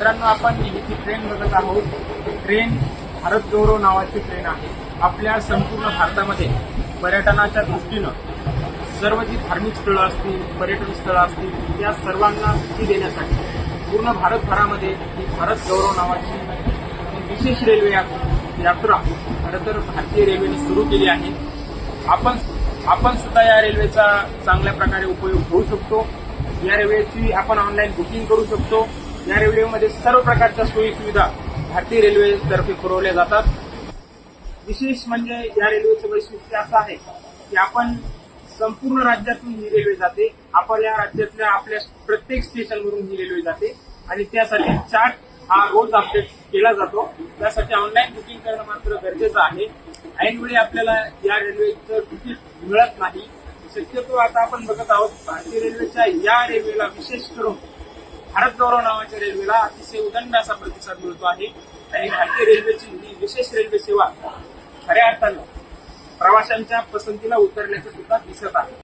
मित्रांनो आपण ही जी ट्रेन बघत आहोत ट्रेन भारत गौरव नावाची ट्रेन आहे. आपल्या संपूर्ण भारतामध्ये पर्यटनाच्या दृष्टीनं सर्व जी धार्मिक स्थळं असतील पर्यटन स्थळं असतील त्या सर्वांना भीती देण्यासाठी पूर्ण भारतभरामध्ये ही भारत गौरव नावाची विशेष रेल्वे यात्रा खरं तर भारतीय रेल्वेने सुरू केली आहे. आपण आपण सुद्धा या रेल्वेचा चांगल्या प्रकारे उपयोग होऊ शकतो. या रेल्वेची आपण ऑनलाईन बुकिंग करू शकतो. या रेल्वेमध्ये सर्व प्रकारच्या सोयी सुविधा भारतीय रेल्वेतर्फे पुरवल्या जातात. विशेष म्हणजे या रेल्वेचं वैशिष्ट्य असं आहे की आपण संपूर्ण राज्यातून ही रेल्वे जाते. आपल्या राज्यातल्या आपल्या प्रत्येक स्टेशनवरून ही रेल्वे जाते आणि त्यासाठी चार्ट हा रोज अपडेट केला जातो. त्यासाठी ऑनलाईन बुकिंग करणं मात्र गरजेचं आहे. ऐनवेळी आपल्याला या रेल्वेचं तिकीट मिळत नाही. शक्यतो आता आपण बघत आहोत भारतीय रेल्वेच्या या रेल्वेला विशेष करून भारत गौरव नावाच्या रेल्वेला अतिशय उदंड असा प्रतिसाद मिळतो आहे. आणि भारतीय रेल्वेची ही विशेष रेल्वे सेवा खऱ्या अर्थानं प्रवाशांच्या पसंतीला उतरल्याचं सुद्धा दिसत आहे.